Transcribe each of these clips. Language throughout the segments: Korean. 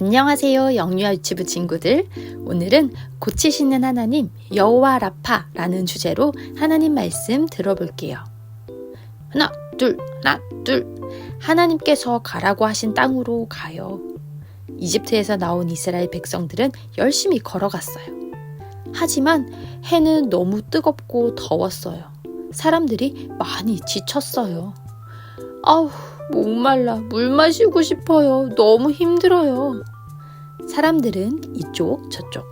안녕하세요. 영유아 유치부 친구들. 오늘은 고치시는 하나님 여호와 라파라는 주제로 하나님 말씀 들어볼게요. 하나, 둘, 하나, 둘. 하나님께서 가라고 하신 땅으로 가요. 이집트에서 나온 이스라엘 백성들은 열심히 걸어갔어요. 하지만 해는 너무 뜨겁고 더웠어요. 사람들이 많이 지쳤어요. 아우, 목말라 물 마시고 싶어요. 너무 힘들어요. 사람들은 이쪽 저쪽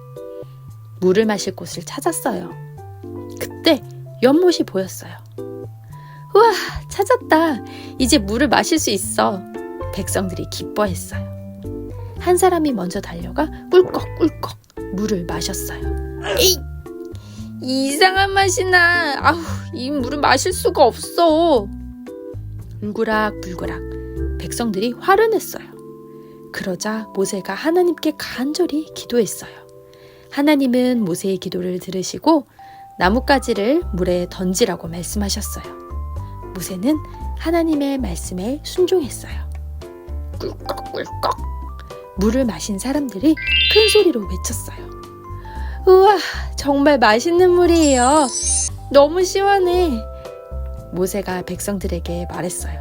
물을 마실 곳을 찾았어요. 그때 연못이 보였어요. 우와, 찾았다. 이제 물을 마실 수 있어. 백성들이 기뻐했어요. 한 사람이 먼저 달려가 꿀꺽꿀꺽 물을 마셨어요. 에이! 이상한 맛이 나. 아우, 이 물을 마실 수가 없어. 울그락불그락 백성들이 화를 냈어요. 그러자 모세가 하나님께 간절히 기도했어요. 하나님은 모세의 기도를 들으시고 나뭇가지를 물에 던지라고 말씀하셨어요. 모세는 하나님의 말씀에 순종했어요. 꿀꺽꿀꺽 물을 마신 사람들이 큰 소리로 외쳤어요. 우와, 정말 맛있는 물이에요. 너무 시원해. 모세가 백성들에게 말했어요.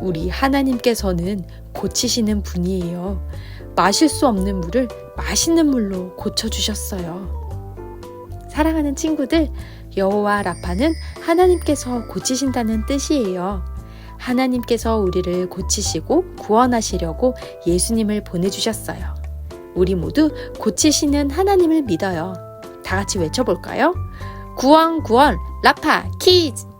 우리 하나님께서는 고치시는 분이에요. 마실 수 없는 물을 맛있는 물로 고쳐주셨어요. 사랑하는 친구들, 여호와 라파는 하나님께서 고치신다는 뜻이에요. 하나님께서 우리를 고치시고 구원하시려고 예수님을 보내주셨어요. 우리 모두 고치시는 하나님을 믿어요. 다 같이 외쳐볼까요? 구원, 구원, 라파, 키즈!